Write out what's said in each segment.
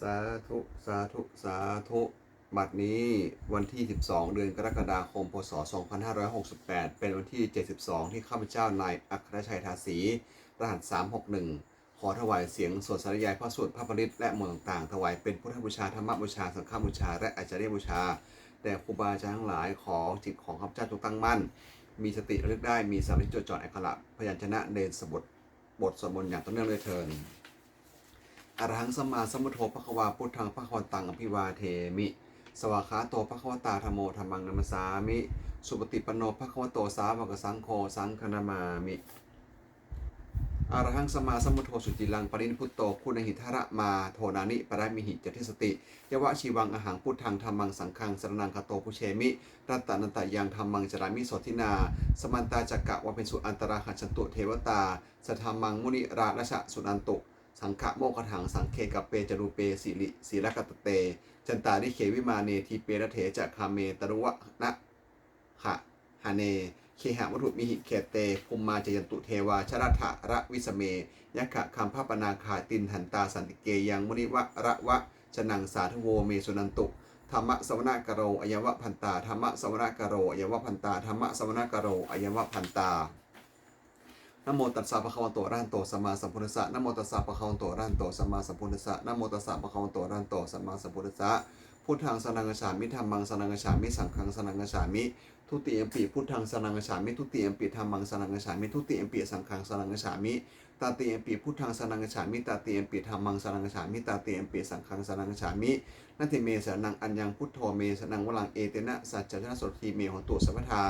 สาธุ สาธุ สาธุ บัดนี้วันที่ 12 เดือนกรกฎาคม พศ 2568 เป็นวันที่ 72 ที่ข้าพเจ้านายอัครชัยทาสีรหัส 361 ขอถวายเสียงสวดสาธยายพระสูตรพระปริตและมนต์ต่างๆ ถวายเป็นพุทธบูชาธรรมบูชา สังฆบูชา และอาจารย์บูชาแด่ครูบาอาจารย์ทั้งหลายขอจิตของข้าพเจ้าจงตั้งมั่น มีสติระลึกได้ มีสมาธิจดจ่ออักขระพยัญชนะเดนสบทบทสวดมนต์อย่างต่อเนื่องเลยเทิน อรหังสัมมาสัมพุทโธพระควาพุทธังพระควันตังอภิวาเทมิ สวากขาโตพระควตาธรรมโมธรรมังนัมสสามิ สุปฏิปโนพระควโตสาวกสังโฆสังฆนามามิอรหังสัมมาสัมพุทโธสุจิลังปรินพุตโตคุณหิทระมาโทนานิปรามิหิจติสติยวะชีวังอาหังพุทธังธรรมังสังฆังสรนังคาโตพุเชมิ รัตตานันตยังธรรมังจรามิสทินา สมันตาจักกะวะเป็นสุอันตราหัจฉนตุเทวตาสธรรมังมุนิราชชะสุนันตุ สังฆโมกขถังสังเคกปเปจรูเปสิริศีลกัตเต จันตานิเขวิมาเนทีเปรเถจะคาเมตรุวะนะหะหะเนเคหะวัตถุมิหิเขเตภูมมาจยันตุเทวาชรัฐะระวิสเมยักขะคัมภปนาคาตินหันตาสันติเกยังมุนิวะระวะชนังสาธโวเมสุนันตุธรรมะสวนากโรอยวะพันตาธรรมะสวนากโรอยวะพันตาธรรมะสวนากโรอยวะพันตา นโมตัสสะปะคะวะโตอะระหะโตสัมมาสัมพุทธัสสะนโมตัสสะปะคะวะโตอะระหะโตสัมมาสัมพุทธัสสะนโมตัสสะปะคะวะโตอะระหะโตสัมมาสัมพุทธัสสะพุทธังสนังกฉามิธัมมังสนังกฉามิสังฆังสนังกฉามิทุติยมปีพุทธังสนังกฉามิทุติยมปีธัมมังสนังกฉามิทุติยมปีสังฆังสนังกฉามิ ตาติยมปีพุทธังสนังฉามิตาติยมปีธัมมังสนังฉามิตาติยมปีสังฆังสนังฉามินัติเมสรนังอัญญังพุทโธเมสรนังวลังเอเตนะสัจจชนะโสทีเมหตุสัพพทา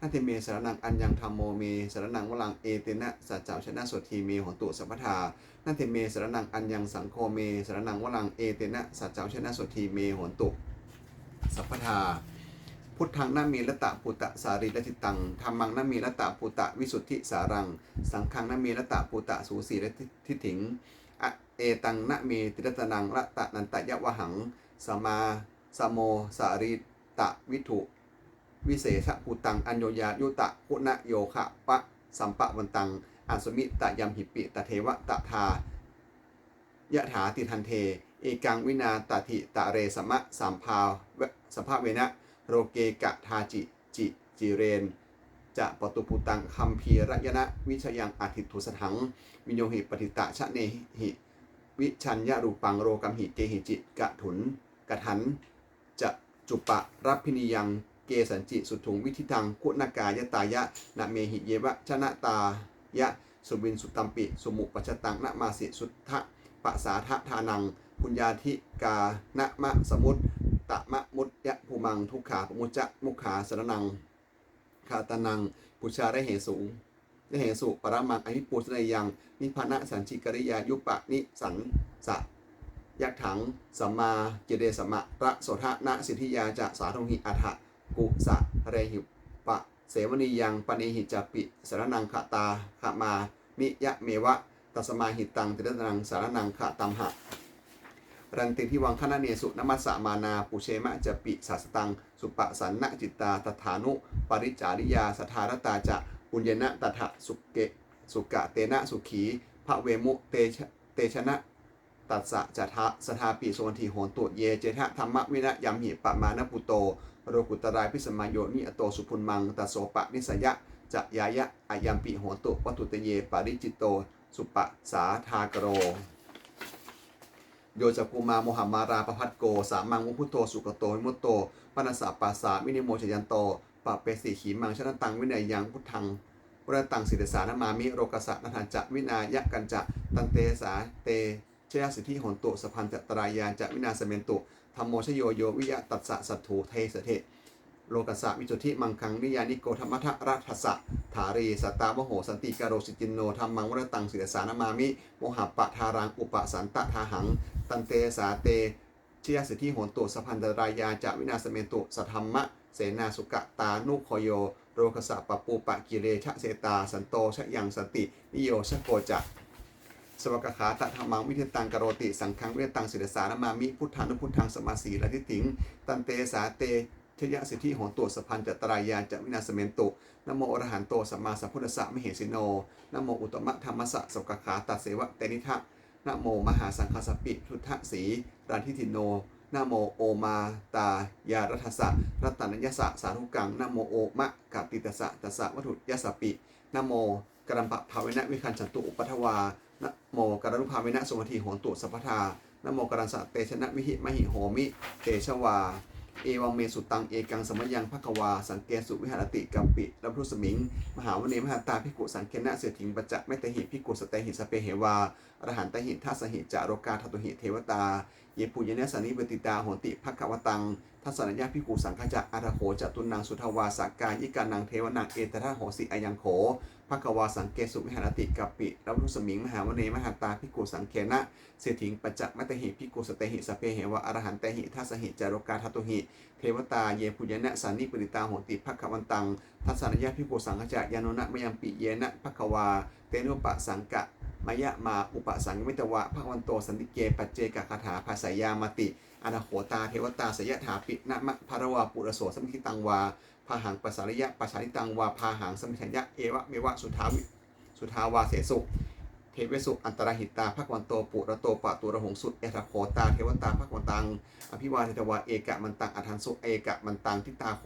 นาติเมสารนังอัญญังธรรมโมเมสารนังวลังเอเตนะสัจจชนะสวทีเมหตุสัพพทานาติเมสารนังอัญญังสังโฆเมสารนังวลังเอเตนะสัจจชนะสวทีเมหตุสัพพทา พุทธังนามีละตะปุตตะสารีละทิตังธรรมังนามีละตะปุตตะวิสุทธิสารัง สังฆังนามีละตะปุตตะสูสีละทิถิงอเอตังนามีติรตนังละตะนันตะยะวะหังสมาสโมสารีตะวิถุ วิเศษภูตังอัญโยยายุตะคุณโยคะปะสัมปะวันตังอัสมิตะยมหิปิตะเทวะตะทายะถาติทันเท เอกังวินาตถิตะเรสมะสามภาวสภาพเวนะ โรเกกะทาจิจิจิเรนจะปตุปุตังคัมพีระยนะวิชยังอาทิตุสถังวิโยหิปฏิตะชะเนหิวิชัญญารูปังโรกัมหิเกหิจิกะถุนกะถันจะจุปะรับพินิยังเกสันจิสุถุงวิธิตังคุณากายตายะนะเมหิเยวะชนะตายะสุบินสุตัมปิ สุมุปัชตังนะมาสิสุทธะปะสาทะทานังปุญญาธิกานะมะสมุต ตมะมุตยะภูมัง ทุกขาปมุจจะมุขาสรนัง คาตานังปุชาระเหสูระเหสุปรมังอหิปูสนยัง นิพพานะสัญชิกริยายุปะนิสันสะยักถังสัมมาเจเดสมะระโสทะนะสิทธิยาจะสาธงหิอัฏฐะกุสะเรหิปะ เสวนียังปณิหิจปิสารนังขตาขมา มิยะเมวะ ตัสมาหิตังติรนังสารนังขตัมหะ รันติพิวังคณะเนสุนมัสสะมานาปุเชมะจะปิสัสตัง สุปะสันนะจิตตาตถานุ ปริจาริยาสทารตาจะปุญญนะตถะสุเกสุกะเตนะสุขีพระเวมุเตชะเตชนะตัสสะจะทะสถาปิโสนทีโหนตุเยเจทะธรรมวินะยัมหิปะมานปุโตโรกุตรายพิสมายโยนิอโตสุพุนมังตัสโสปะนิสยะจะยายะอายัมปิโหนตุวัตตุเตเยปาริจิตโต สุปะสาทากโร โยจักกุมาโมหัมมาราปพัทโก สามังมุพุโตสุกโตวิมุตโตปนัสสะปัสสามินิโมชยันโตปะเปสีขีมังชนะตังวินัยยังพุทธังวรตังสิทธสานามามิโรกสะนันทันจะวินายะกันจะตันเตสาเตเชยสิทธิหนตุสพันตตรายานจะวินาสเมนตุธรรมโมชโยโยวิยะตัสสะสัตถูเทสเทโลกัสสะวิจุทธิมังคังนิยานิโกธรรมทะรัฐสะถารีสตามโหสันติกาโรสิจินโนธรรมังวรตังเสียสานามามิโมหะปะทารังอุปสันตะทาหัง ตันเตสาเตชยสิทธิโหนตุสพันตรายาจะวินาสเมตุสัทธรรมะเสนาสุกะตานุโคโย โรคสะปปูปะกิเลชะเสตา สันโตชะยังสติ นิโยชะโกจะสวากขาตะธรรมังวิเทตังกโรติ สังฆังวิเทตังศิรสานามามิพุทธานุพุทธังสมาสีละทิถิง ตันเตสาเตชยสิทธิโหนตุสพันจตรายาจะวินาสเมนตุนโมอรหันโตสัมมาสัพพุทธัสสะมเหสิโนนโมอุตตมะธรรมสะสวกขาตาเสวะเตนิทะ นะโมมหาสังฆสปิทุทธสีรันทิติโนนะโมโอมาตายารัตสะรัตนยสะสาธุกังนะโมโอมะกัติตสะตัสสะวัตุยสปินะโมกรัมปะภาเวนะวิคันฉันตุอุปัทวานะโมกรุภาเวนะสุมทีโหนตุสัพพทานโมกรันสะเตชนะวิหิมหิโหมิ เตชวา เอวังเมสุตังเอกังสมยังภควา สังเกสุวิหารติกัมปิรับรุสมิง มหาวเนมหาตาพิกุสังเกนะเสถิงปัจจะเมตหิพิกุสเตหิสเปเหวาอรหันตหิทัสหิจารกาทตุหิเทวตา เยปุยเนสานิปติตาโหติภควตังทัศนญาพิกุสังขจะอาราโหจตุนังสุทวาสากายิกานังเทวนังเอตระโหสิอายังโขภควาสังเกสุวิหารติกัปปิรับรุสมิงมหาวเนมหาตาพิกุสังเกนะเสถิงปัจจะเมตหิพิกุสเตหิสเปเหวาอรหันตหิทัสหิจารกาทตุหิเทวตาเยปุยเนสันนิปริตาโหติภักขวันตัง ทัศนยะพิโกสังขจะยานุนะมยังปิเยนะภักขวาเตนุปะสังกะ มยะมาอุปสังมิตวะภควันโตสันติเก ปัจเจกคาถาภาษายามติอนาโหตาเทวตาสยถาปิณะมะภารวาปุระโสสมิคิตังวาพาหังปัสสาริยะปัสสาริตังวาพาหังสมิชัญญะเอวะเมวะสุทาวิสุทาวาเสสุ เทเวสุอันตรหิตาภควันโตปุระโตปะตุระหงสุดเอตโคตาเทวตาภควันตังอภิวาเทตวาเอกะมันตังอัฏฐานสุเอกะมันตังทิตาโข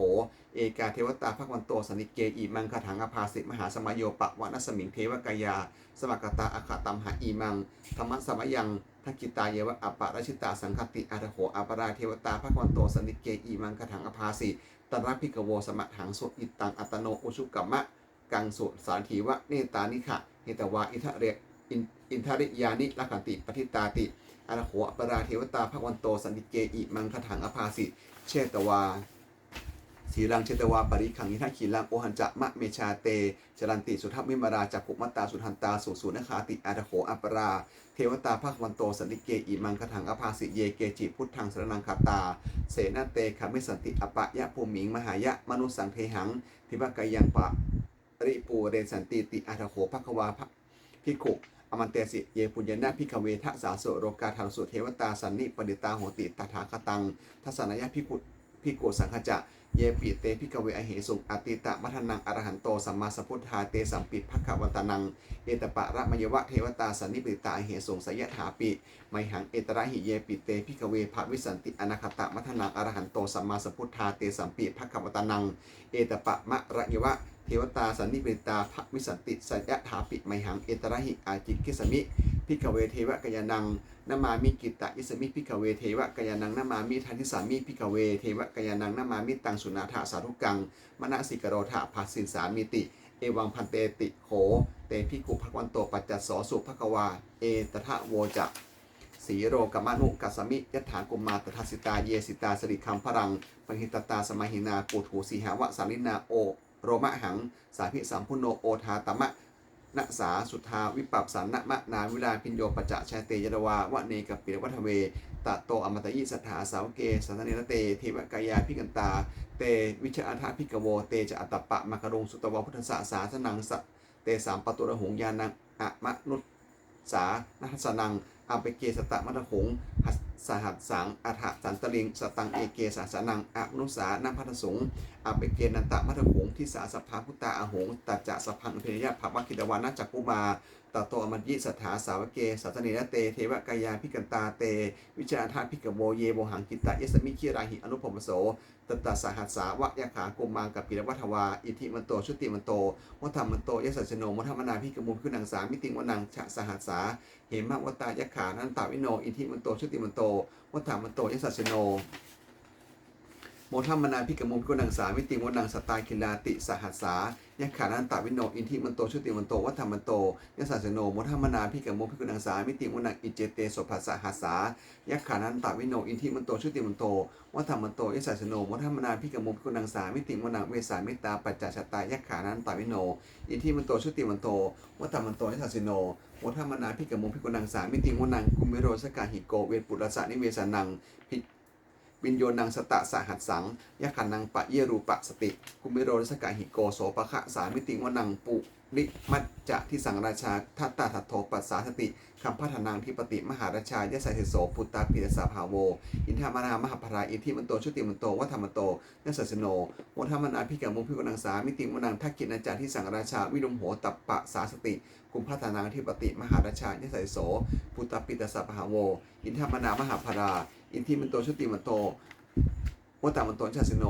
เอกาเทวตาภควันโตสนิเกอีมังคาถังอภาสิมหาสมโยปะวะนสมิงเทวกายา สมักตาอาคาตัมหาอีมังธรรมสมยังทักกิตาเยวะอัปปะรชิตาสังคติอาทโหอัปราเทวตาภควันโตสนิเกอีมังคาถังอภาสิตระพิกโวสมะถังสุอิตังอัตโนอุชุกัมมะกังสุสารถีวะเนตานิขะเฮตวาอิทะเร อินทริยานิลักขันติปทิตาติอาราโหอปราเทวตาภควันโตสันติเกอิมังคถังอภาสิเชตวาสีลังเชตวาปริขังนิทัขีลังโอหันจะมะเมชาเตจรันติสุทัพมิมาราจักขุมตาสุทันตาสุสุนคาติอาราโหอปรา เทวตาภควันโตสันติเกอิมังคถังอภาสิเยเกจิพุทธังสรนังคาตา เสนาเตขมิสันติอปะยะภูมิงมหายะมนุสังเทหังทิบกายังปะริปูเรนสันติติอาทโขภควาภพิขุ อมันเตสิเยปุญญนาพิกเวทะสาโสโรกาทารสุเทวตาสันนิปดิตาโหติตถาคตังทัศนยพิกุพิโกสังขจะ เยปิเตพิกเวอเหสุอติตะมัทนังอรหันโตสัมมาสัพพุทธาเตสัมปิภควันตานัง เอตปะระมยวะเทวตาสันนิปิตาอเหสุสยถาปิไมหังเอตระหิเยปิเตพิกเวภวิสันติอนาคตะมัทนังอรหันโตสัมมาสัพพุทธาเตสัมปิภควันตานัง เอตปะมะระยวะเทวตาสันนิปริตาภวิสันติสัญญาถาปิไมหังเอตระหิอาจิกิสมิพิกเวเทวกยานังนามามิกิตะยิสมิพิกเวเทวกยานังนามามิทันทิสามิพิกเวเทวกยานังนามามิตังสุนาถาสาธุกังมณสิกโรธาภาสินสามิติ เอวังพันเตติโข เตพิกุภควันโตปัจจัสสอสุภควา เอตทะโวจะสีโรกมนุกัสมิยถากุมมาตทัสิตาเยสิตาสริคัมพรังปหิตตาสมาหินาปูถูสีหาวะสาลินาโอ โรมะหัง สาพิสัมพุโนโอทาตมะนะสาสุทาวิปัปสันนะมะนาวิลาพิญโยปจะชาเตยดวาวะเนกปิรวัฒเว ตะโตอมตะยิสัทธาสาวเกสันเนรเต เทวกายาพิกันตา เตวิชอาทาพิกโว เตจะอัตตปะมะกรงสุตวพุทธสาสาสนังสะเตสามปตุระหงยานังอะมะนุสานัสสนังอาเปเกสตะมัตหงหัสสหัสสังอัฐสันตลิง สตังเอเกสาสนังอะนุสานัพัทสงอาเปเกนันตะมัทหงทิสาสภาพุตตาอหงตัจจะสพังเพยยะภวคิตวานาจักกุมา ตโตอมัญญิสถาสาวเกสัตเนระเต เทวกายาพิกันตาเต วิจาธาพิกโวเยโวหังกิตะยสมิคิราหิอนุพมโสตตาสหัสสาวะยะขากุมังกับปิรวัฏวา อิทิมันโตชุติมันโตวัฏมันโตยสัชโนมัทมนาพิกมุขึนังสามิติงวนังฉะสหัสสาเหมะวตายะขานันตาวิโน อิทิมันโตชุติมันโตวัฏมันโตยสัชโน โมทัมมนาพิกมุพิกุนังสามิติวนังสตาคิลาติสหัสสายะขานันตาวินโนอินทิมันโตชุติมันโตวัฏมันโตยะสัสโนโมทัมมนาพิกมุพิกุนังสามิติวนังอิเจเตสภัสสหัสสายะขานันตาวินโนอินทิมันโตชุติมันโตวัฏมันโตยะสัสโนโมทัมมนาพิกมุพิกุนังสามิติวนังเวสามิตาปัจจชตายะขานันตาวินโนอินทิมันโตชุติมันโตวัฏมันโตยะสัสโนโมทัมมนาพิกมุพิกุนังสามิติวนังกุมิโรสกาหิโกเวปุรสะนิเวสานัง วินโยนังสตะสหัสสังยะขันนังปะเยรูปะสติกุมิโรนสกาหิโกโสปะคะสามิติวนังปุริมัจจะที่สังราชาทัตตาทัตโทปัสสาสติคำพัฒนางทิปติมหาราชายะไสยโสปุตตาปิสาภาโว อินทามานามหาภราอินทิมันโตชุติมันโตวัฒมันโตยะสัสโนโมทามันอาภิกามุพิกนังสามิติมนังทักกินาจาที่สังราชาวิรุมโหตัปปะสาสติกุมพัฒนางทิปติมหาราชายะไสยโสปุตตาปิตสาภาโว อินทามานามหาภรา อินทิมันโตชุติมันโตวัตตมันตชาสิโน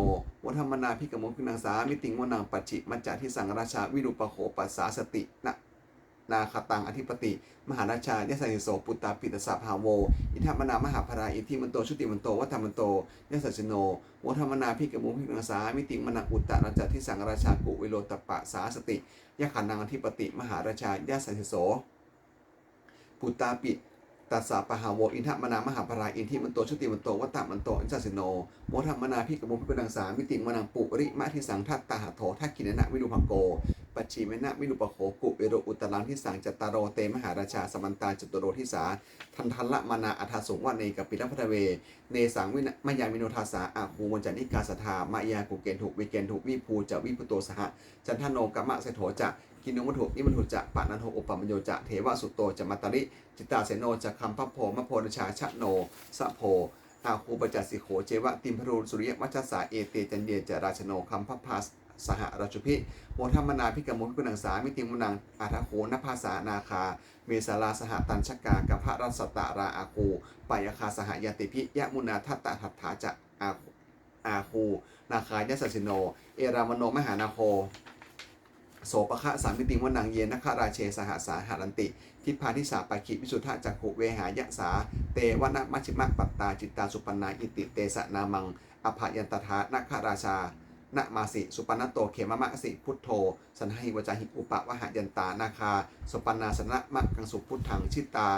วัฒมนาพิกมุพินังสามิติงวนังปัจจิมัจจาที่สังราชาวิรุปโขปัสสาสตินะนาคตังอธิปติ มหาราชายะสัยโสปุตตาปิตสาภาโว อิทัมมนามหาภราอิทิมันโตชุติมันโตวัฒมันโตยะสัสิโนวัฒมนาพิกมุพินังสามิติมนังอุตตะราชาที่สังราชากุวิโรตปะสาสติยะขันนังอธิปติ มหาราชายะสัยโสปุตตาปิ ตัสสะปะหาโวอินทมนามหาภราอินทิมันโตชติมันโตวัตตมันโตอินจัสสิโนโมทัมมนาพิกมุพิกนังสามิติมนังปุริมะทิสังทัตตาหะโถทักกินนะวิรุภโก ปัจฉิมนะวิรุปโขกุเวโรอุตตรังที่สังจตตารโรเตมหาราชาสมันตาจตุโรทิสาทันทันละมนาอัฐสุงวันเนกับปิลพัทเว เนสังวินะมยามิโนทาสาอาภูมจานิกาสธามายากุเกนถุวิเกนถุวิภูจะวิพุโตสหจันทโนกัมมะเสโถจะ กินโนมัถุนิมันถุจะปะนันโทอุปปัมโยจะเทวสุโตจะมัตตริจิตตาเสโนจะคัพะโพมะโพนชาชะโนสะโพอาคูปจัสสิโขเจวะติมพรูสุริยมัจจสาเอเตจันเยจราชโนคัมพะพาสสหราชุพิโมทัมมนาพิกมุขกุนังสามิติมุนังอาทาโขนภาษานาคา เมสาลาสหตันชกากัพระรัสตาราอาคูปายคาสหยติพิยะมุนาทัตตาทัตถาจะอาคูอาคู นาคายะสสิโน เอรามโนมหานาโค โสปะคะสามิติวนังเยนคราเชสหสาหารันติ ทิพาทิสาปะคิวิสุทธาจักขุเวหายะสา เตวนะมัชฌิมะปัตตาจิตตาสุปนนาอิติเตสะนามังอภยันตถานาคราชานมาสิ สุปนนโตเขมมะสิพุทโธ สันหิวจาหิอุปะวะหยันตานาคา สุปนนาสนะมะกังสุพุทธังชิตา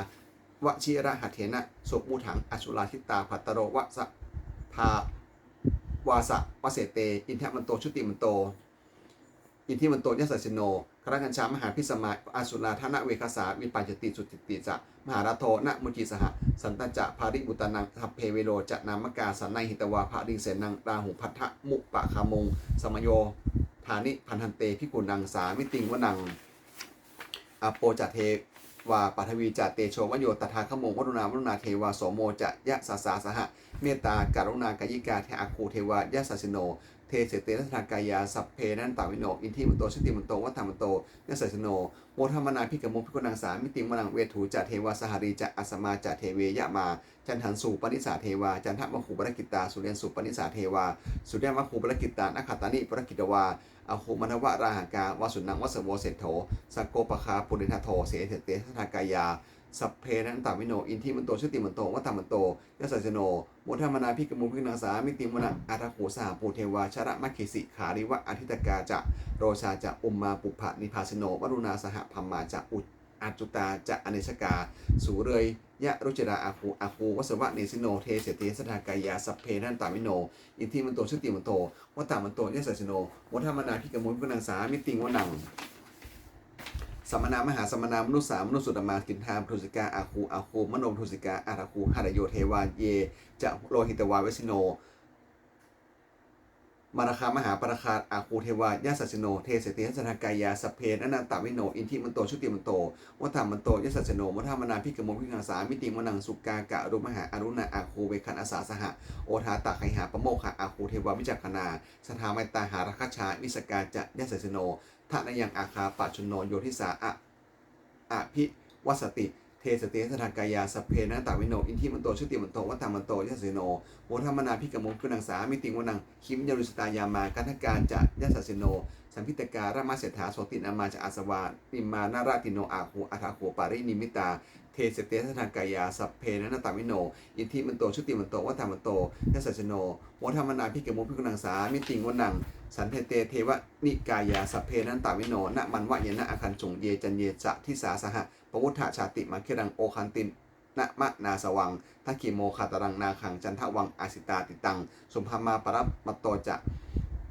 วชิระหัตเถนะสุมูถังอสุราทิตาภัตตโรวะสะพาวาสะวะเสเต อินทมันโตชุติมันโต อินทิมันโตยสัสสิโนครกัญชามหาพิสมาอาสุราธนะเวคสาวิปัญจติสุติติจะมหาราโทนะมุจิสหะสันตจะภาริบุตานังทัพเพเวโรจะนามกาสันในหิตวาภาริงเสนังราหุพัทธมุปะคามง สมโยธานิพันธันเตพิกุนังสามิติงวนังอโปจะเทวาปัทวีจะเตโชวโยตถาขโมงวรุณาวรุณาเทวาโสโมจะยะสาสาสหะเมตตาการุณากายิกาเทอาคูเทวายะสัสโน เทเสเตนัสนากายา สัพเพนันตาวิโน อินทิมันโตชติมันโตวัฏมันโตยสัสโน โมทมนาพิกมุพิกนังสามิติมนังเวทูจะเทวาสหรีจะอัสมาจะเทเวยะมา จันทันสูปนิสาเทวา จันทมคูปรกิตา สุเรนสุปนิสาเทวา สุเรนมคูปรกิตานักขตานิปรกิตวาอาคูมันวะราหากาวสุนังวสโวเศโธสโกปคาปุรินทโทเสเสเตสนากายา สัพเพนันตาวิโน อินทิมันโตชติมันโตวัฏมันโตยสัสโนโมทมนาพิกมุพิกนังสามิติมุนังอาทโขสหปูเทวาชระมัคคิสิขาริวะอธิตกาจะโรชาจะอุมมาปุพะนิพาสโนวรุณาสหพัมมาจะอุจอาจุตาจะอเนชกา สูเรยยะรุจราอาคูอาคูวสวะเนสิโนเทเสเตสทากายาสัพเพนันตาวิโน อินทิมันโตชุติมันโตวัตตามันโตยสัสโนโมทมนาพิกมุพิกนังสามิติงวนัง สัมมนามหาสัมมนามนุษย์สามมนุษย์สุตมากินทามทุสิกาอาคูอาคูมโนทุสิกาอาราคูหารโยเทวาเยจะโลหิตวาเวสิโนมาราคามหาปราคาอาคูเทวายาสัสโน เทเสติหัสนากายาสเพนอนันตาวิโน อินทิมันโต ชุติมันโตวัฏามันโตยสัสโนมัทามนาพิกโมพิกังสา มิติมนังสุกากะรุมหาอรุณาอาคูเวคันอาสาสหะ โอทาตาไคหาปโมคะอาคูเทวาวิจักขณาสถามัยตาหารัคชา วิสกาจะยสัสโน ทะนยังอาคาปัจชนโนโยทิสาอะอภิวัสติ เทสติสทากายาสเพนะตาวิโน อินทิมันโตชุติมันโตวัตามันโตยะเสโนโมธรรมนาพิกมงคุนังสามิติงวนังคิมยารุสตายามากันทการจะยะสิโน สัมพิตกา รามาเสถาโสตินามาจอาสวานิมานาราติโนอาหูอาทาโขปารินิมิตา เทสเตสทากายา สัพเพนะตาวิโน อิทิมันโต ชุติมันโต วัตตามันโตยะสเสโนโมธรรมนาพิกมงพิกนังสา มิติงวนัง สันเทเต เทวนิกายา สัพเพนันตาวิโนนมันวะเยนะอาคันจงเยจันเยจะทิสาสหะปวุฒาชาติมาเครังโอคันตินนมะนาสวังทักขิโมคาตรังนาขังจันทวังอาสิตาติตัง สุภามาปรับมตโตจะ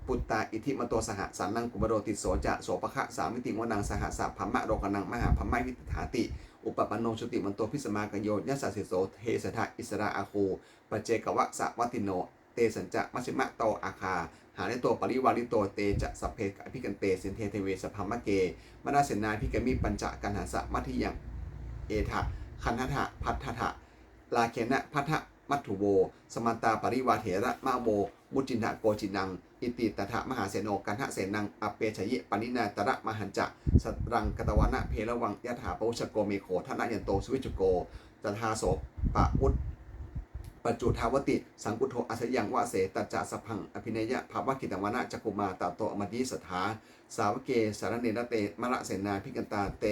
ปุตตาอิทิมโตสหสันนังกุบโรติโสจะโสปะคะสามิติวนังสหสัพพมะโรกนังมหาพมะวิติฐาติ อุปปันโนชติมันโตพิสมากโยยัสสิโสเทสทะอิสราอาคูปเจกวะสะวัติโน เตสัญจะมัชิมะโตอาคา หาในตัวปริวาริโตเตจะสัพเพกอภิกันเตสินเทเทเวสพามะเกมนาเสนาพิกมิปัญจกันหาสะมัทิยังเอทะคันททะพัทธะลาเคนะพัทธ มัตถุโว สมันตาปริวาเถระมะโวมุจินทะโกจินัง อิติตถะมหาเสโนกันทะเสนัง อเปชยิปนินาตระมหันจะสรังกตวนะเพระวังยะถาปุชโกเมโขทนะยันโตสวิจุโกตถาโสปะวุตปัจจุทาวติ สังกุโทอัสยังวะเสตจจะสพัง อภิเนยะภาวะกิตวนาจักุมาตาโตอมดีสถา สาวเกสารเนรเตมระเสนาพิกันตาเต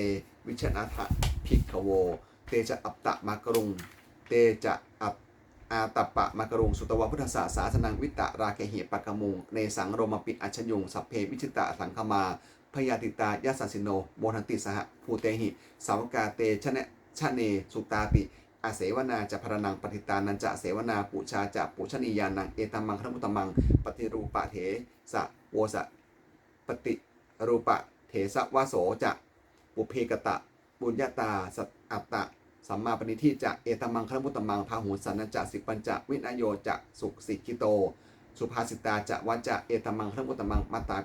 วิชนาทะพิกขโว เตจะอัปตะมากรุง เตจะอัป อาตัปปะมากรุงสุตวพุทธศาสาสนังวิตะราเคหิปะกมุงในสังโรมปิอัชยุงสัพเพวิชิตะสังคมาพยาติตายาสัสสิโนโมทันติสหภูเตหิสาวกาเตชะเนชะเนสุตาติอาเสวนาจะพรนังปฏิตานันจะเสวนาปุชาจะปุชนียานังเอตัมมังครมุตตมัง ปฏิรูปะเถสะโวสะปฏิรูปะเถสะวาโสจะปุเพกตะบุญญาตาสัตอัตตะ สัมมาปณิทิจะเอตมังครมุตตมังพาหุสันนจะสิปัญจะวินโยจะสุขสิกิโต สุภาสิตาจะวัจะเอตมังครมุตตมังมาตา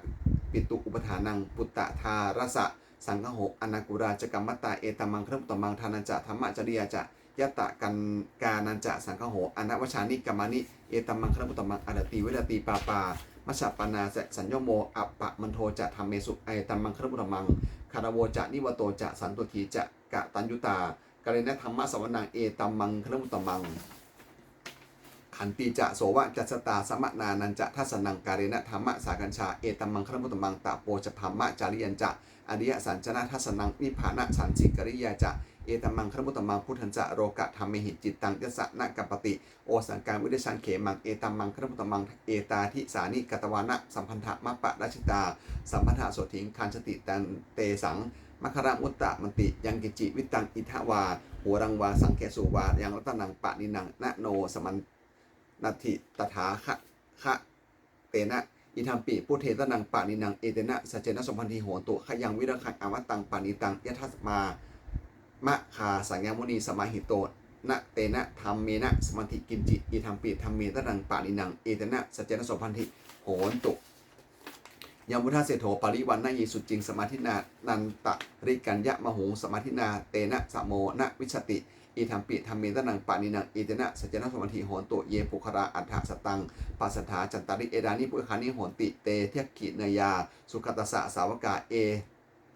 ปิตุอุปทานังปุตตะทารสะสังฆโหอนากุราจกรรมตตาเอตมังครมุตตมังทานันจะธรรมจริยาจะยะตะกันกานันจะสังฆโหอนวชานิกรรมานิเอตมังคณมุตตมังอรติเวรติปาปามัชปนาสสัญญโมอัปปะมันโทจะธรรมเมสุไอตัมมังคณมุตมังคารวจะนิวโตจะสันตุทีจะกะตัญยุตา กาเลนะธรรมะสวนังเอตัมมังคณมุตตมัง ขันติจะโสวะจัสตาสมะนานันจะทัสนังการเรนะธรรมะสากัญชาเอตัมมังคณมุตตมังตะโปจะพัมมะจาริยันจะอริยสัญจนะทัสนังนิพพานะสันสิกริยาจะเอตัมมังครมุตตมังพุทธันจะโรกะธรรมเหิจิตตังยสะนะกัปปติ โอสังการวิเดชันเขมังเอตัมมังครมุตตมังเอตาทิสานิกตวานะสัมพันธะมะปะราชิตา สัมพันธะโสถิงคันสติตันเตสัง มัคคาระมุตตะมันติยังกิจิวิตังอิทวาหัวรังวาสังเกสุวายังรัตนังปะนินังนะโนสมันนัตถิตถาคะคะเตนะอิทัมปิพุทเทตนังปานินังเอเตนะสัจเจนะสมพันธีโหตุขยังวิรังคังอมตังปานิตังยทัสมามะคาสังยมุนีสมาหิโตนะเตนะธรรมเมนะสมาธิกินจิอิธรรมปีธรรมเมตนังปานินังเอเตนะสัจเจนะสมพันธิโหตุ ยมุทาเสโถปริวันนายีสุจริงสมาธินานันตะริกันยะมะหงสมาธินาเตนะสะโมนะวิชติอิธรรมปิธรรมเมตนังปานินังเอเตนะสัจเจนะสมพันธิโหนตุเยปุคราอัฏฐสตังปัสสถาจันตาริเอดานิปุคานิโหนติเตเทียกิเนยา สุขตสสะสาวกาเอ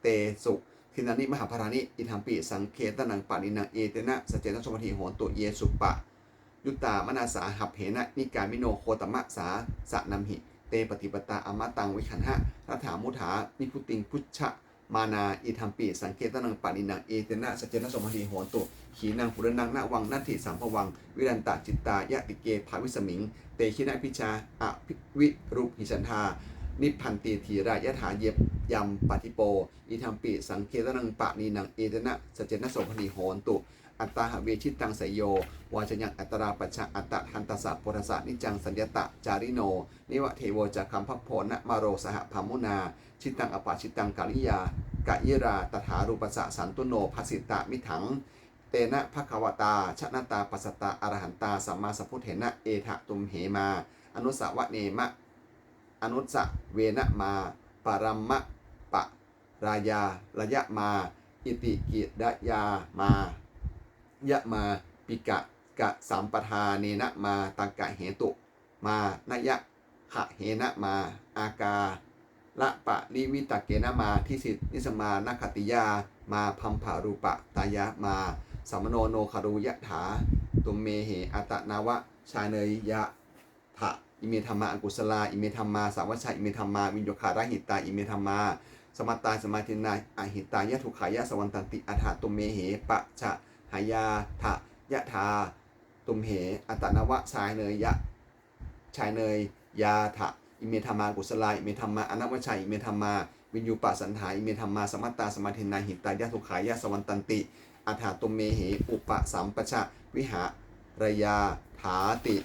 เตสุทินานิมหาภารานิอิทัมปิสังเคตนังปานินังเอเตนะสจเจนะสมถิโหนตุเยสุปะ ยุตตามนาสาหับเหนะนิกามิโนโคตมะสาสะนัมหิ เตปฏิปตาอมตังวิขันหะรัฐามุถานิพุติงพุชชะมานาอิทัมปิสังเคตนังปานินังเอเตนะสจเจนะสมถิโหนตุขีนังปุรนังนาวังนัตถิสัมภวัง วิรันตะจิตตายะติเกภาวิสมิง เตชินะพิชาอภิวิรุหิฉันทานิพพันติทีรายะถาเย็บยำปฏิโปอิทัมปิสังเคตนังปะนีนังเอเตนะสจเจนะสภณีโหนตุ อัตตาหะเวชิตังสยโยวาจยังอัตราปัจฉะอัตตะทันตสะโพธสะนิจังสัญญตะจาริโน นิวะเทโวจะคัมพโพนะมาโรสหพามุนา ชิตังอปาชิตังกาลิยากะยิราตถารูปสะสันตุโนภัสสิตะมิถัง เตนะภควตาชนะตาปัสตาอรหันตาสัมมาสัพพุทเถนะเอทะตุมเหมา อนุสาวะเนมะ อนุสะเวนะมาปารัมมะปะรายาระยะมา อิติกิดยามา ยะมาปิกะกะสัมปทาเนนะมาตังกะเหตุ มานยะขะเหนะมา อากาละปะนิวิตะเกนะมาทิสินิสมานาคติยา มาพัมภารูปะตายะมาสัมโนโนคารุยะถาตุมเมเหอัตนาวะชาเนยยะถะอิเมธรรมาอกุศลาอิเมธรรมาสาวัชชะอิเมธรรมาวิญโยคาระหิตาอิเมธรรมาสมัตตาสมาธินาอหิตายะทุขายะสวันตันติอัฏฐตุมเมเหปะชะ หายาถะยะธาตุมเห อัตนาวะชายเนยยะชายเนย ยาถะอิเมธรรมากุศลาอิเมธรรมาอนวัชชัยอิเมธรรมาวิญญูปะสันถาอิเมธรรมาสมัตตาสมาธินาหิตายะทุขายะสวันตันติอัฏฐตุมเมเหอุปสัมปชะวิหารยาถาติ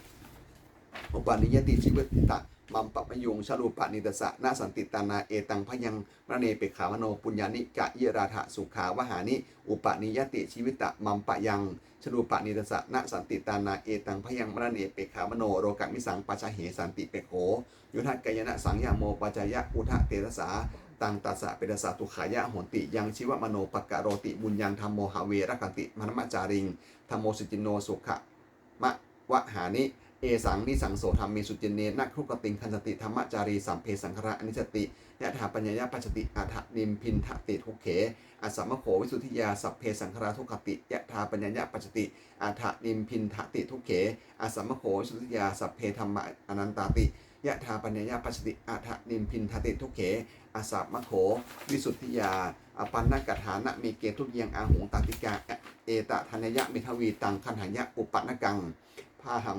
อุปาณิยติชีวิตตะ มัมปะมยุงชลูปะนิตสะนาสันติตานาเอตังพยังมะเนเปขามโนปุญญานิกะเยราธะสุขาวหานิ อุปนิยติชีวิตะมัมปะยังชลูปะนิตสะนาสันติตานาเอตังพยังมะเนเปขามโนโรกะมิสังปัจฉเหสันติเปโหยุทธกายนะสังยาโมปัจจยะอุทะเตระสาตังตัสสะเปตสะตุขายะโหนติยังชีวมโนปกกะโรติบุญยังธรรมโมหาเวรกันติมนมจาริงธรรมโมสุจิโนสุขะมะวะหานิ เอสังนิสังโสธรรมเมสุจินเนนักทุกติงคันสติธรรมจารีสัมเพสังคระอนิจติยะถาปัญญาปัจจติอัฏฐนิมพินทติทุกเขอัสสัมมโขวิสุทธิยาสัพเพสังคราทุกขติยะถาปัญญาปัจจติอัฏฐนิมพินทติทุกเขอัสสัมมโขวิสุทธิยาสัพเพธรรมะอนันตาติยะถาปัญญาปัจจติอัฏฐนิมพินทติทุกเขอสัมมโขวิสุทธิยาอปันนกัฐานะเมเกทุกยังอาหงตาติกาเอตทัญญะมิทวีตังคันหัญญะอุปันนกังพาหัง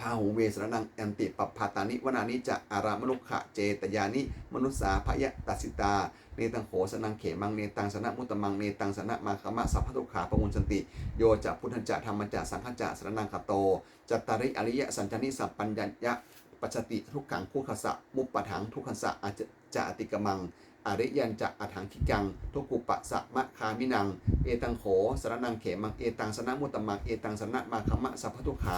พาหูเวสรนังอันติปปพาตานิวนานิจะอารามนุขะเจตยานิ มนุษสาพยะตัสิตา เนตังโขสนังเขมังเนตังสนะมุตตมังเนตังสนะมาคมะสัพพทุขาปมุนสันติ โยจะพุทธันจะธรรมจะสังฆจะสรนังคโตจัตตาริอริยะสัญจนิสัพปัญญะ ปัจจติทุกขังคู่ขสะมุปปะถังทุกขัสสะอาจจะอติกมัง อริยันจะอัถังคิกัง ทุกุปะสะมะคามินัง เอตังโขสรนังเขมัง เอตังสนะมุตตมัง เอตังสนะมาคมะสัพพทุขา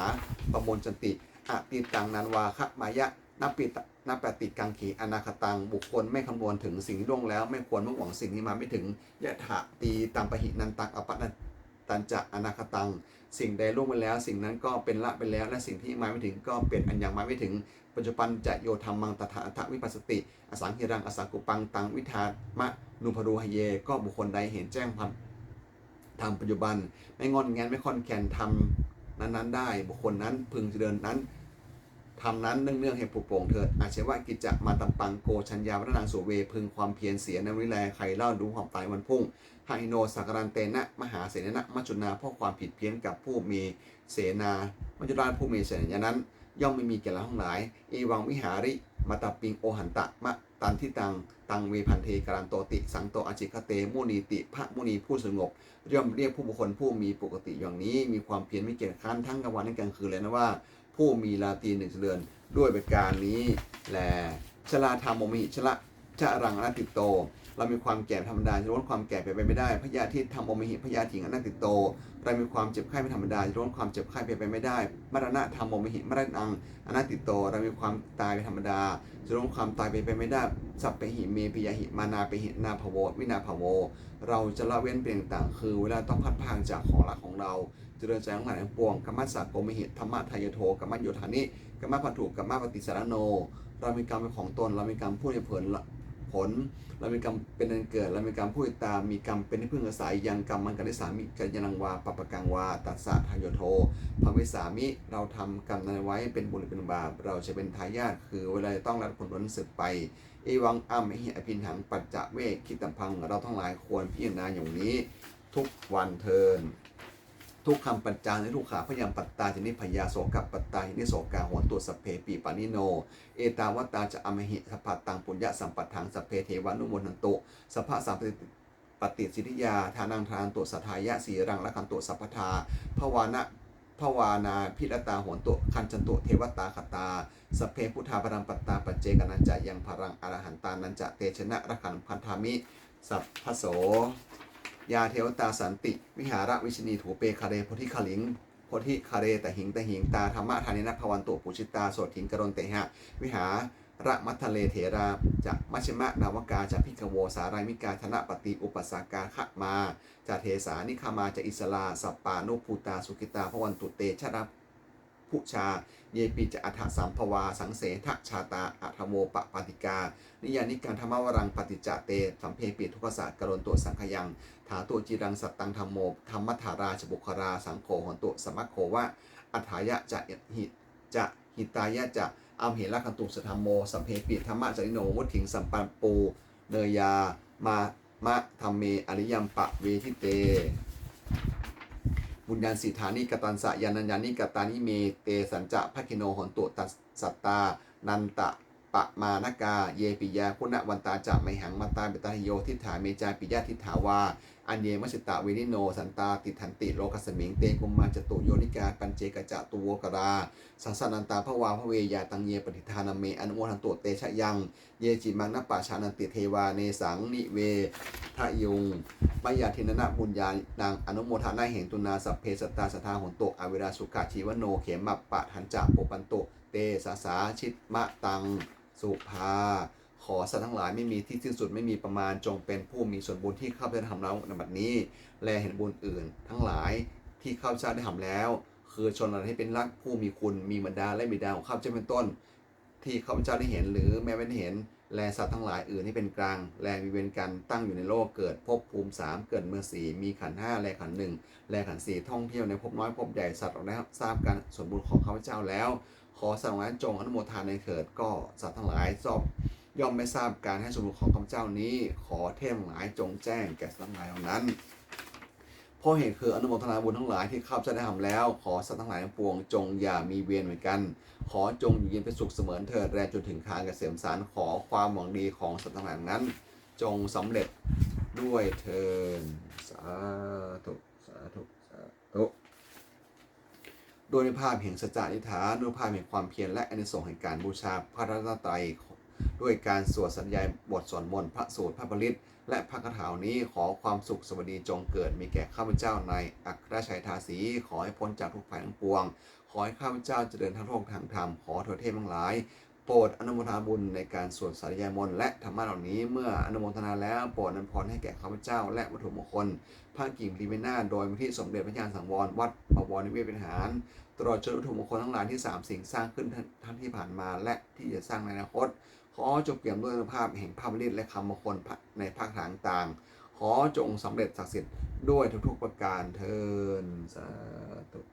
ปมุญสันติอติตังนันวาคะมายะนับปิตนับปฏิกังขีอนาคตัง บุคคลไม่คำนวณถึงสิ่งล่วงแล้ว ไม่ควรมุ่งหวังสิ่งนี้มาไม่ถึงยะถะตีตังปะหินันตังอปะนันตันจะอนาคตัง สิ่งใดล่วงไปแล้ว สิ่งนั้นก็เป็นละไปแล้ว และสิ่งที่มาไม่ถึงก็เป็นอันยังมาไม่ถึง ปัจจุบันจะโยธรรมังตถาอัฏฐวิปัสสติ อสังหิรังอสังกุปังตังวิทามะนุพรูหเย ก็บุคคลใดเห็นแจ้งพันทำปัจจุบัน ไม่งอนแงนไม่ค่อนแคนทำนั้นๆ ได้ บุคคลนั้นพึงเจริญนั้น ทำนั้นเนื่องเนื่องๆให้ผูกโปร่งเถิดอาเชวะกิจจะมาตัมปังโกชัญญาวัฒนังสุเวพึงความเพียรเสียนวิแลใครเล่าดูความตายวันพุ่งไฮโนสักการันเตนะ มหาเสนนะมัจจุนาเพราะความผิดเพี้ยนกับผู้มีเสนามัจจุราชผู้มีเสนานั้น ย่อมไม่มีแก่เราทั้งหลาย เอวังวิหาริมาตาปิงโอหันตะมะตันทิตัง ตังเวพันเทการันโตติ สังโตอจิคเตมุนีติพระมุนีผู้สงบย่อมเรียกผู้บุคคลผู้มีปกติอย่างนี้ มีความเพียรไม่เกียจคร้านทั้งกลางวันและกลางคืนเลยนะว่า ผู้มีลาตรีหนึ่งเดือน ด้วยประการนี้แลชลาธรรมโมมิชละชะรังอนัตติโต เรามีความแก่ธรรมดาจะล้นความแก่ไปไปไม่ได้พยาธิธรรมโมมิหิพยาธิงอนัตติโต เรามีความเจ็บไข้ไม่ธรรมดาจะล้นความเจ็บไข้ไปไปไม่ได้มรณะธรรมโมมิหิมรณังอนัตติโต เรามีความตายเป็นธรรมดาจะล้นความตายไปไปไม่ได้สัพเพหิเมปิยหิมานาไปหินาภโววินาภโว เราจะละเว้นเป็นต่างคือ เวลาต้องพัดพากจากของรักของเรา เจริญใจของหลายทั้งปวงกัมมัสสะโกมิหิธรรมะทายโทกัมมัโยธานิกัมมะพันธุกัมมะปฏิสารโน เรามีกรรมเป็นของตน เรามีกรรมพูดในผลผล เรามีกรรมเป็นอันเกิด เรามีกรรมพูดตาม มีกรรมเป็นที่พึ่งอาศัย ยังกรรมมันกันได้สามิกัญญังวาปปปกังวา ตัสสะทายโยโทภวิสามิ เราทำกรรมนั้นไว้เป็นบุญหรือเป็นบาป เราจะเป็นทายาท คือเวลาต้องรับผลผลสึกไปเอวังอัมหิอภินหังปัจจะเวกคิดตัมพัง เราทั้งหลายควรพิจารณาอย่างนี้ ทุกวันเทิน ทุกคำปัจจาในทุกขาพยามปัตตาจินิพยาโสกับปัตตาหินิโสกาหัวตัวสพเพปีปานิโน เอตาวตาจะอมหิสพัตตังปุญญะสัมปัฏฐังสพเพเทวานุโมนันตุสภะสัมปติปฏิสิทธิยาทานังทานตุสัทายะสีรังละคันตุสัพพทาภวานะภวานาพิรตาโหนตุคันจันตุเทวตาคตา สเพพุทธาปรังปัตตาปัจเจกนันจะยังพรังอรหันตานันจะเตชนะระขันพันธามิ สัพพโส ยาเทวตาสันติ วิหาระวิชนีถูเปคาเรโพธิคลิงโพธิคาเรแตหิงแตหิงตาธรรมะทานินะภวันตุปุชิตาโสถิงกรณเตหะ วิหาระมัทะเลเถราจะมัชมะนาวกาจะพิกโวสารายมิกาธนปฏิอุปสากาขะมาจะเทสานิคามาจะอิสลาสัปปานุภูตาสุกิตาภวันตุเตชรับ พุชา เยปิจะอัฏฐสัมภวา สังเสทชาตาอัทโวปปาติกา นิยานิการธรรมวรังปฏิจจเต สัมเพปิทุกขศาสกรณตัวสังขยัง ถาตัวจีรังสัตตังธรรมโมธรรมธาราชบุครา สังโฆหนตุสมัคโควะอัฏฐายะจะหิจะหิตายะจะอัมเหระคันตุสธรรมโม สัมเพปิธรรมะจริโนวุถิงสัมปันปู เนยา มามะธรรมเมอริยมปะเวทิเต บุญญาสิทธานิกตันสะยานัญญานิกตานิเมเตสัญจะภคิโนหนตุตัสสัตตา นันตะ ปะมานากา เยปิยาคุณวันตาจะไมหังมาตาเบตาหิโยทิฏฐาเมจาปิยาทิฏฐาวา อันเยมัสิตะเวนิโน สันตาติทันติโลกัสมิงเตกุมมาจตุโยนิกาปัญเจกจะตุวกราสัสนันตาพระวาพระเวยาตังเยปฏิทานาเมอนุโมทันตุเตชะยัง เยจิมังนปาชานันติเทวาเนสังนิเวทะยุงมายาทินนะบุญญานางอนุโมทานาเหงตุนาสัพเพสตาสทาหนโตอเวราสุขะชีวโนเขมัปะทันจะปปันโตเตสาสาชิตมะตัง สุภา ขอสัตว์ทั้งหลายไม่มีที่สิ้นสุดไม่มีประมาณจงเป็นผู้มีส่วนบุญที่ข้าพเจ้าทำแล้วในบัดนี้ แลเห็นบุญอื่น ทั้งหลายที่ข้าพเจ้าได้ทำแล้ว คือชนอะไรให้เป็นรักผู้มีคุณมีบรรดาและบิดาของข้าพเจ้าเป็นต้น ที่ข้าพเจ้าได้เห็นหรือแม้ไม่ได้เห็นแลสัตว์ทั้งหลายอื่นที่เป็นกลาง แลมีเวรกันตั้งอยู่ในโลกเกิดภพภูมิสามเกิดเมืองสีมีขันห้าแลขันหนึ่งแลขันสี่ท่องเที่ยวในภพน้อยภพใหญ่สัตว์เราได้ทราบการส่วนบุญของข้าพเจ้าแล้ว ขอสัตว์ทั้งหลายจงอนุโมทนาในเถิดก็สัตว์ทั้งหลายชอบย่อมไม่ทราบการให้ส่วนบุญของข้าพเจ้านี้ ขอเทพหลายจงแจ้งแก่สัตว์ทั้งหลายเหล่านั้นเพราะเหตุคืออนุโมทนาบุญทั้งหลายที่ข้าพเจ้าได้ทำแล้ว ขอสัตว์ทั้งหลายทั้งปวงจงอย่ามีเวรเหมือนกัน ขอจงอยู่เย็นเป็นสุขเสมอเถิดแลจนถึงทางเกษมสารขอความหวังดีของสัตว์ทั้งหลายนั้น จงสำเร็จด้วยเถิดสาธุสาธุ โดยในภาพแห่งสัจจะนิฐานด้วยภาพแห่งความเพียรและอนิสงส์แห่งการบูชาพระรัตนตรัยด้วยการสวดสัญญาบทสวดมนต์พระสูตรพระบริตและพระคาถานี้ขอความสุขสวัสดีจงเกิดมีแก่ข้าพเจ้าในอัครชัยทาสีขอให้พ้นจากทุกภัยทั้งปวง ขอให้ข้าพเจ้าเจริญทั้งโลกทางธรรมขอเถิดเทพทั้งหลายโปรดอนุโมทนาบุญในการสวดสาธยายมนต์และธรรมะเหล่านี้เมื่ออนุโมทนาแล้วโปรดอนพรให้แก่ข้าพเจ้าและวัตถุมงคล พระกิ่งลีเวนาโดยมูลที่สมเด็จพระญาณสังวร วัดบวรนิเวศเป็นหารตลอดจนวัตถุมงคลทั้งหลายที่สามสิ่งสร้างขึ้นทั้งที่ผ่านมาและที่จะสร้างในอนาคต ขอจงเปี่ยมด้วยภาพแห่งภาพลิตและคำมงคลในภาคต่าง ขอจงสำเร็จศักดิ์สิทธิ์ด้วยทุกๆประการเทินสาธุสาธุ